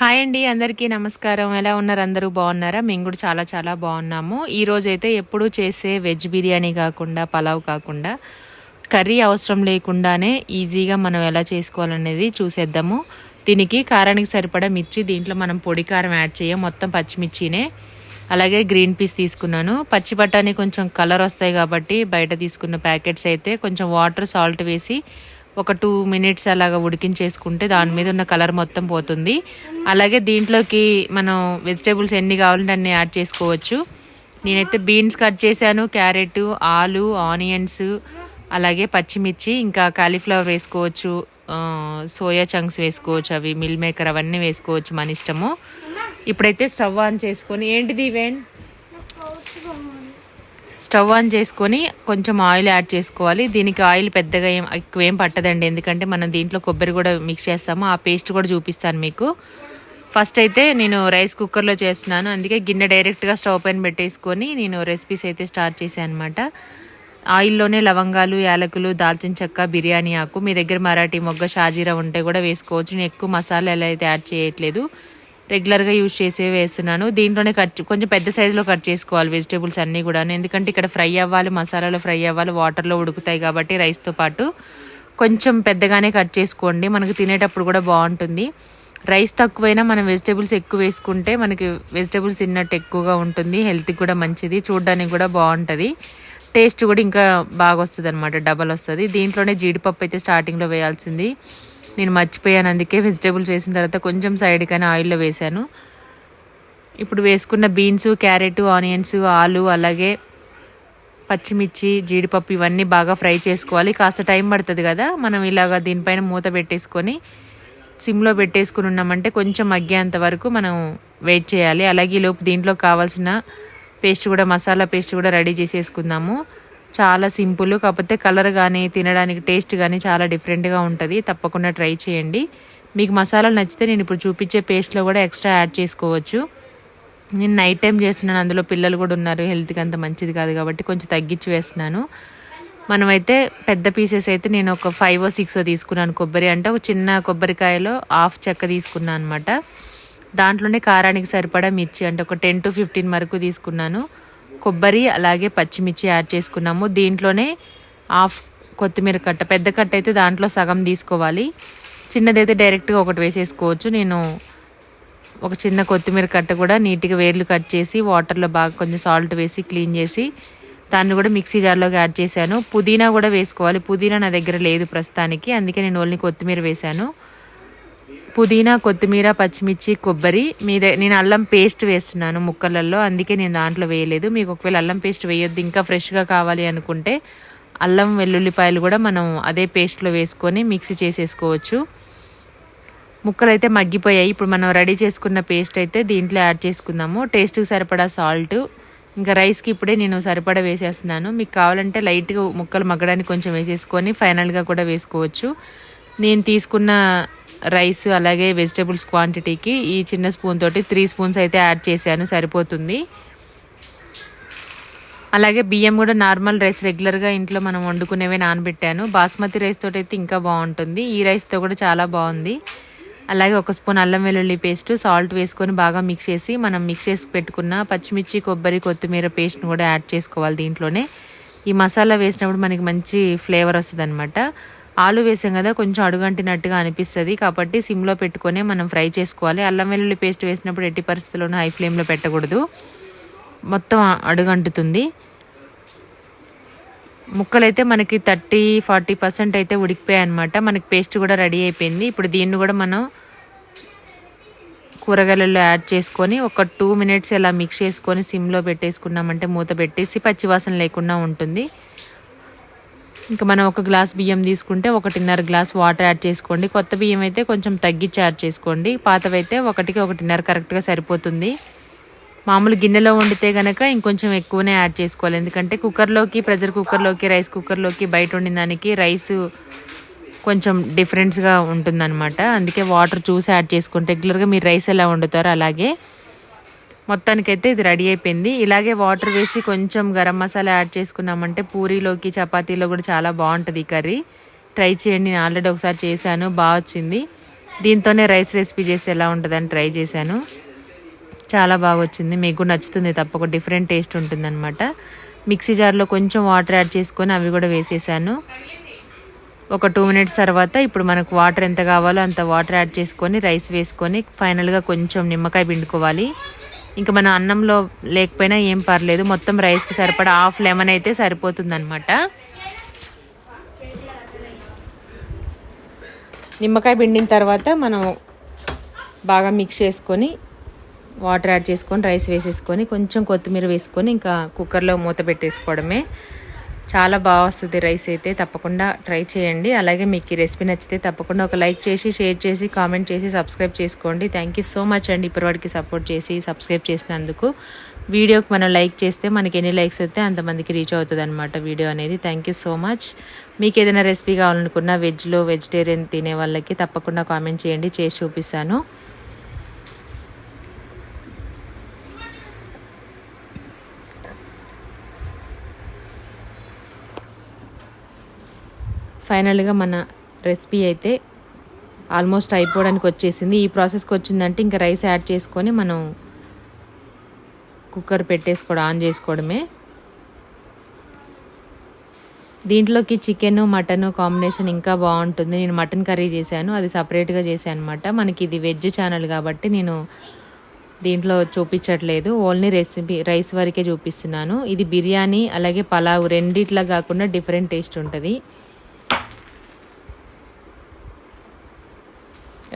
Hi అండి అందరికీ నమస్కారం. ఎలా ఉన్నారు? అందరూ బాగున్నారా? మేము కూడా చాలా చాలా బాగున్నాము. ఈరోజైతే ఎప్పుడూ చేసే వెజ్ బిర్యానీ కాకుండా పలావ్ కాకుండా కర్రీ అవసరం లేకుండానే ఈజీగా మనం ఎలా చేసుకోవాలనేది చూసేద్దాము. దీనికి కారానికి సరిపడా మిర్చి దీంట్లో మనం పొడి కారం యాడ్ చేయం. మొత్తం పచ్చిమిర్చినే. అలాగే గ్రీన్ పీస్ తీసుకున్నాను. పచ్చి బఠానీ కొంచెం కలర్ వస్తాయి కాబట్టి బయట తీసుకున్న ప్యాకెట్స్ అయితే కొంచెం వాటర్ సాల్ట్ వేసి ఒక టూ మినిట్స్ అలాగా ఉడికించేసుకుంటే దాని మీద ఉన్న కలర్ మొత్తం పోతుంది. అలాగే దీంట్లోకి మనం వెజిటేబుల్స్ ఎన్ని కావాలంటే అన్ని యాడ్ చేసుకోవచ్చు. నేనైతే బీన్స్ కట్ చేశాను క్యారెట్ ఆలు ఆనియన్స్ అలాగే పచ్చిమిర్చి ఇంకా కాలీఫ్లవర్ వేసుకోవచ్చు సోయా చంక్స్ వేసుకోవచ్చు అవి మిల్ మేకర్ అవన్నీ వేసుకోవచ్చు మన ఇష్టము. ఇప్పుడైతే స్టవ్ ఆన్ చేసుకొని ఏంటిది ఇవేన్ స్టవ్ ఆన్ చేసుకొని కొంచెం ఆయిల్ యాడ్ చేసుకోవాలి. దీనికి ఆయిల్ పెద్దగా ఏం ఎక్కువ ఏం పట్టదండి. ఎందుకంటే మనం దీంట్లో కొబ్బరి కూడా మిక్స్ చేస్తాము. ఆ పేస్ట్ కూడా చూపిస్తాను మీకు. ఫస్ట్ అయితే నేను రైస్ కుక్కర్లో చేస్తున్నాను. అందుకే గిన్నె డైరెక్ట్గా స్టవ్ పైన పెట్టేసుకొని నేను రెసిపీస్ అయితే స్టార్ట్ చేశాను అనమాట ఆయిల్లోనే లవంగాలు యాలకులు దాల్చిన చెక్క బిర్యానీ ఆకు. మీ దగ్గర మరాఠీ మొగ్గ షాజీరా ఉంటే కూడా వేసుకోవచ్చు. నేను ఎక్కువ మసాలా ఎలా అయితే యాడ్ చేయట్లేదు. రెగ్యులర్గా యూజ్ చేసే వేస్తున్నాను. దీంట్లోనే కట్ కొంచెం పెద్ద సైజులో కట్ చేసుకోవాలి వెజిటేబుల్స్ అన్నీ కూడా ఎందుకంటే ఇక్కడ ఫ్రై అవ్వాలి మసాలాలో ఫ్రై అవ్వాలి వాటర్లో ఉడుకుతాయి కాబట్టి రైస్తో పాటు కొంచెం పెద్దగానే కట్ చేసుకోండి. మనకు తినేటప్పుడు కూడా బాగుంటుంది. రైస్ తక్కువైనా మనం వెజిటేబుల్స్ ఎక్కువ వేసుకుంటే మనకి వెజిటేబుల్స్ తిన్నట్టు ఎక్కువగా ఉంటుంది. హెల్త్కి కూడా మంచిది. చూడడానికి కూడా బాగుంటుంది. టేస్ట్ కూడా ఇంకా బాగా వస్తుంది అనమాట డబల్ వస్తుంది. దీంట్లోనే జీడిపప్పు అయితే స్టార్టింగ్లో వేయాల్సింది. నేను మర్చిపోయాను అందుకే వెజిటేబుల్స్ వేసిన తర్వాత కొంచెం సైడ్ కానీ ఆయిల్లో వేశాను. ఇప్పుడు వేసుకున్న బీన్స్ క్యారెట్ ఆనియన్స్ ఆలు అలాగే పచ్చిమిర్చి జీడిపప్పు ఇవన్నీ బాగా ఫ్రై చేసుకోవాలి. కాస్త టైం పడుతుంది కదా మనం ఇలాగ దీనిపైన మూత పెట్టేసుకొని సిమ్లో పెట్టేసుకుని ఉన్నామంటే కొంచెం మగ్గేంత వరకు మనం వెయిట్ చేయాలి. అలాగే లోపు దీంట్లో కావాల్సిన పేస్ట్ కూడా మసాలా పేస్ట్ కూడా రెడీ చేసేసుకుందాము. చాలా సింపుల్ కాకపోతే కలర్ కానీ తినడానికి టేస్ట్ కానీ చాలా డిఫరెంట్గా ఉంటుంది. తప్పకుండా ట్రై చేయండి. మీకు మసాలాలు నచ్చితే నేను ఇప్పుడు చూపించే పేస్ట్లో కూడా ఎక్స్ట్రా యాడ్ చేసుకోవచ్చు. నేను నైట్ టైం చేస్తున్నాను అందులో పిల్లలు కూడా ఉన్నారు. హెల్త్కి అంత మంచిది కాదు కాబట్టి కొంచెం తగ్గించి వేస్తున్నాను. మనమైతే పెద్ద పీసెస్ అయితే నేను ఒక ఫైవ్ సిక్స్ తీసుకున్నాను. కొబ్బరి అంటే ఒక చిన్న కొబ్బరికాయలో హాఫ్ చెక్క తీసుకున్నాను అనమాట దాంట్లోనే కారానికి సరిపడా మిర్చి అంటే ఒక టెన్ టు ఫిఫ్టీన్ వరకు తీసుకున్నాను. కొబ్బరి అలాగే పచ్చిమిర్చి యాడ్ చేసుకున్నాము. దీంట్లోనే హాఫ్ కొత్తిమీర కట్ట పెద్ద కట్ట అయితే దాంట్లో సగం తీసుకోవాలి. చిన్నదైతే డైరెక్ట్గా ఒకటి వేసేసుకోవచ్చు. నేను ఒక చిన్న కొత్తిమీర కట్ట కూడా నీట్గా వేర్లు కట్ చేసి వాటర్లో బాగా కొంచెం సాల్ట్ వేసి క్లీన్ చేసి దాన్ని కూడా మిక్సీ జార్లోకి యాడ్ చేశాను. పుదీనా కూడా వేసుకోవాలి. పుదీనా నా దగ్గర లేదు ప్రస్తుతానికి. అందుకే నేను ఓన్లీ కొత్తిమీర వేశాను. పుదీనా కొత్తిమీర పచ్చిమిర్చి కొబ్బరి మీద నేను అల్లం పేస్ట్ వేస్తున్నాను ముక్కలలో అందుకే నేను దాంట్లో వేయలేదు. మీకు ఒకవేళ అల్లం పేస్ట్ వేయొద్దు ఇంకా ఫ్రెష్గా కావాలి అనుకుంటే అల్లం వెల్లుల్లిపాయలు కూడా మనం అదే పేస్ట్లో వేసుకొని మిక్సీ చేసేసుకోవచ్చు. ముక్కలు అయితే మగ్గిపోయాయి. ఇప్పుడు మనం రెడీ చేసుకున్న పేస్ట్ అయితే దీంట్లో యాడ్ చేసుకుందాము. టేస్ట్కి సరిపడా సాల్ట్. ఇంకా రైస్కి ఇప్పుడే నేను సరిపడా వేసేస్తున్నాను. మీకు కావాలంటే లైట్గా ముక్కలు మగ్గడానికి కొంచెం వేసేసుకొని ఫైనల్గా కూడా వేసుకోవచ్చు. నేను తీసుకున్న రైస్ అలాగే వెజిటేబుల్స్ క్వాంటిటీకి ఈ చిన్న స్పూన్ తోటి త్రీ స్పూన్స్ అయితే యాడ్ చేశాను సరిపోతుంది. అలాగే బియ్యం కూడా నార్మల్ రైస్ రెగ్యులర్గా ఇంట్లో మనం వండుకునేవే నానబెట్టాను. బాస్మతి రైస్ తోటి అయితే ఇంకా బాగుంటుంది. ఈ రైస్తో కూడా చాలా బాగుంది. అలాగే ఒక స్పూన్ అల్లం వెల్లుల్లి పేస్ట్ సాల్ట్ వేసుకొని బాగా మిక్స్ చేసి మనం మిక్స్ చేసి పెట్టుకున్న పచ్చిమిర్చి కొబ్బరి కొత్తిమీర పేస్ట్ని కూడా యాడ్ చేసుకోవాలి దీంట్లోనే. ఈ మసాలా వేసినప్పుడు మనకి మంచి ఫ్లేవర్ వస్తుంది అనమాట ఆలు వేసాం కదా కొంచెం అడుగంటినట్టుగా అనిపిస్తుంది. కాబట్టి సిమ్లో పెట్టుకొని మనం ఫ్రై చేసుకోవాలి. అల్లం వెల్లుల్లి పేస్ట్ వేసినప్పుడు ఎట్టి పరిస్థితుల్లోనూ హై ఫ్లేమ్లో పెట్టకూడదు. మొత్తం అడుగంటుతుంది. ముక్కలైతే మనకి థర్టీ ఫార్టీ పర్సెంట్ అయితే ఉడికిపోయాయి అనమాట మనకి పేస్ట్ కూడా రెడీ అయిపోయింది. ఇప్పుడు దీన్ని కూడా మనం కూరగాయలలో యాడ్ చేసుకొని ఒక టూ మినిట్స్ ఇలా మిక్స్ చేసుకొని సిమ్లో పెట్టేసుకున్నామంటే మూత పెట్టేసి పచ్చివాసన లేకుండా ఉంటుంది. ఇంకా మనం ఒక గ్లాస్ బియ్యం తీసుకుంటే ఒకటిన్నర గ్లాస్ వాటర్ యాడ్ చేసుకోండి. కొత్త బియ్యం అయితే కొంచెం తగ్గించి యాడ్ చేసుకోండి. పాతవైతే ఒకటికి ఒకటిన్నర కరెక్ట్గా సరిపోతుంది. మామూలు గిన్నెలో వండితే కనుక ఇంకొంచెం ఎక్కువనే యాడ్ చేసుకోవాలి. ఎందుకంటే కుక్కర్లోకి ప్రెషర్ కుక్కర్లోకి రైస్ కుక్కర్లోకి బయట వండిన దానికి రైస్ కొంచెం డిఫరెన్స్గా ఉంటుందన్నమాట. అందుకే వాటర్ చూసి యాడ్ చేసుకుంటే రెగ్యులర్గా మీరు రైస్ ఎలా వండుతారో అలాగే మొత్తానికైతే ఇది రెడీ అయిపోయింది. ఇలాగే వాటర్ వేసి కొంచెం గరం మసాలా యాడ్ చేసుకున్నామంటే పూరీలోకి చపాతీలో కూడా చాలా బాగుంటుంది ఈ కర్రీ. ట్రై చేయండి. నేను ఆల్రెడీ ఒకసారి చేశాను. బాగా వచ్చింది. దీంతోనే రైస్ రెసిపీ చేస్తే ఎలా ఉంటుందని ట్రై చేశాను. చాలా బాగా వచ్చింది. మీకు కూడా నచ్చుతుంది తప్పక. డిఫరెంట్ టేస్ట్ ఉంటుందన్నమాట. మిక్సీ జార్లో కొంచెం వాటర్ యాడ్ చేసుకొని అవి కూడా వేసేసాను. ఒక టూ మినిట్స్ తర్వాత ఇప్పుడు మనకు వాటర్ ఎంత కావాలో అంత వాటర్ యాడ్ చేసుకొని రైస్ వేసుకొని ఫైనల్గా కొంచెం నిమ్మకాయ పిండుకోవాలి. ఇంకా మన అన్నంలో లేకపోయినా ఏం పర్లేదు. మొత్తం రైస్కి సరిపడా హాఫ్ లెమన్ అయితే సరిపోతుంది అనమాట నిమ్మకాయ పిండిన తర్వాత మనం బాగా మిక్స్ చేసుకొని వాటర్ యాడ్ చేసుకొని రైస్ వేసేసుకొని కొంచెం కొత్తిమీర వేసుకొని ఇంకా కుక్కర్లో మూత పెట్టేసుకోవడమే. చాలా బాగా వస్తుంది రైస్ అయితే. తప్పకుండా ట్రై చేయండి. అలాగే మీకు ఈ రెసిపీ నచ్చితే తప్పకుండా ఒక లైక్ చేసి షేర్ చేసి కామెంట్ చేసి సబ్స్క్రైబ్ చేసుకోండి. థ్యాంక్ యూ సో మచ్ అండి ఇప్పటివరకు సపోర్ట్ చేసి సబ్స్క్రైబ్ చేసినందుకు. వీడియోకి మనం లైక్ చేస్తే మనకి ఎన్ని లైక్స్ వస్తే అంతమందికి రీచ్ అవుతుంది అనమాట వీడియో అనేది. థ్యాంక్ యూ సో మచ్ మీకు ఏదైనా రెసిపీ కావాలనుకున్నా వెజ్లో వెజిటేరియన్ తినే వాళ్ళకి తప్పకుండా కామెంట్ చేయండి. చేసి చూపిస్తాను. ఫైనల్గా మన రెసిపీ అయితే ఆల్మోస్ట్ అయిపోవడానికి వచ్చేసింది. ఈ ప్రాసెస్కి వచ్చిందంటే ఇంకా రైస్ యాడ్ చేసుకొని మనం కుక్కర్ పెట్టేసుకోవడం ఆన్ చేసుకోవడమే. దీంట్లోకి చికెన్ మటన్ కాంబినేషన్ ఇంకా బాగుంటుంది. నేను మటన్ కర్రీ చేశాను. అది సపరేట్గా చేశాను అనమాట మనకి ఇది వెజ్ ఛానల్ కాబట్టి నేను దీంట్లో చూపించట్లేదు. ఓన్లీ రెసిపీ రైస్ వరకే చూపిస్తున్నాను. ఇది బిర్యానీ అలాగే పలావ్ రెండిట్లా కాకుండా డిఫరెంట్ టేస్ట్ ఉంటుంది.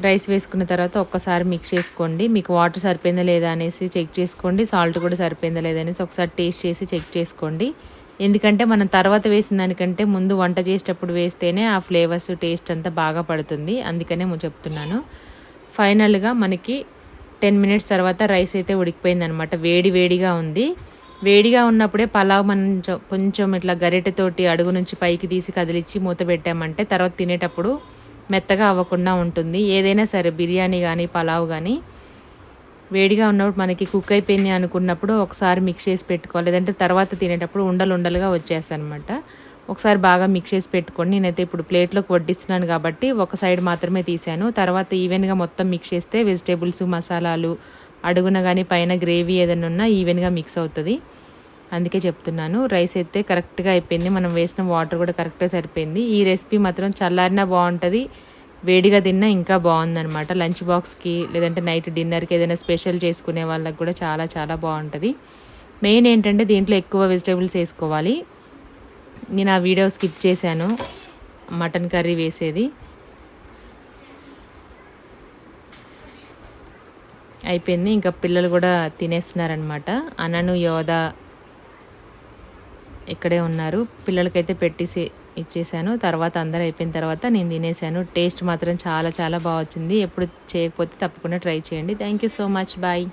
రైస్ వేసుకున్న తర్వాత ఒక్కసారి మిక్స్ చేసుకోండి. మీకు వాటర్ సరిపోయిందా లేదా అనేసి చెక్ చేసుకోండి. సాల్ట్ కూడా సరిపోయిందా లేదా అనేసి ఒకసారి టేస్ట్ చేసి చెక్ చేసుకోండి. ఎందుకంటే మనం తర్వాత వేసిన దానికంటే ముందు వంట చేసేటప్పుడు వేస్తేనే ఆ ఫ్లేవర్స్ టేస్ట్ అంతా బాగా పడుతుంది. అందుకనే చెప్తున్నాను. ఫైనల్గా మనకి టెన్ మినిట్స్ తర్వాత రైస్ అయితే ఉడికిపోయింది అనమాట వేడి వేడిగా ఉంది. వేడిగా ఉన్నప్పుడే పలావ్ మనం కొంచెం ఇట్లా గరిటెతోటి అడుగు నుంచి పైకి తీసి కదిలిచ్చి మూత పెట్టామంటే తర్వాత తినేటప్పుడు మెత్తగా అవ్వకుండా ఉంటుంది. ఏదైనా సరే బిర్యానీ కానీ పలావ్ కానీ వేడిగా ఉన్నప్పుడు మనకి కుక్ అయిపోయింది అనుకున్నప్పుడు ఒకసారి మిక్స్ చేసి పెట్టుకోవాలి. లేదంటే తర్వాత తినేటప్పుడు ఉండలు ఉండలుగా వచ్చేస్తాయన్నమాట. ఒకసారి బాగా మిక్స్ చేసి పెట్టుకోండి నేనైతే ఇప్పుడు ప్లేట్లోకి వడ్డిస్తున్నాను కాబట్టి ఒక సైడ్ మాత్రమే తీసాను. తర్వాత ఈవెన్గా మొత్తం మిక్స్ చేస్తే వెజిటేబుల్స్ మసాలాలు అడుగున కానీ పైన గ్రేవీ ఏదైనా ఉన్నా ఈవెన్గా మిక్స్ అవుతుంది. అందుకే చెప్తున్నాను రైస్ అయితే కరెక్ట్గా అయిపోయింది. మనం వేసిన వాటర్ కూడా కరెక్ట్గా సరిపోయింది. ఈ రెసిపీ మాత్రం చల్లారినా బాగుంటుంది వేడిగా తిన్నా ఇంకా బాగుందనమాట లంచ్ బాక్స్కి లేదంటే నైట్ డిన్నర్కి ఏదైనా స్పెషల్ చేసుకునే వాళ్ళకి కూడా చాలా చాలా బాగుంటుంది. మెయిన్ ఏంటంటే దీంట్లో ఎక్కువ వెజిటేబుల్స్ వేసుకోవాలి. నేను ఆ వీడియో స్కిప్ చేశాను మటన్ కర్రీ వేసేది. అయిపోయింది. ఇంకా పిల్లలు కూడా తినేస్తున్నారనమాట అనను యోధ ఇక్కడే ఉన్నారు. పిల్లలకైతే పెట్టేసి ఇచ్చేసాను తర్వాత అందరూ అయిపోయిన తర్వాత నేను తినేసాను టేస్ట్ మాత్రం చాలా చాలా బాగా వచ్చింది. ఎప్పుడు చేయకపోతే తప్పకుండా ట్రై చేయండి. Thank you so much bye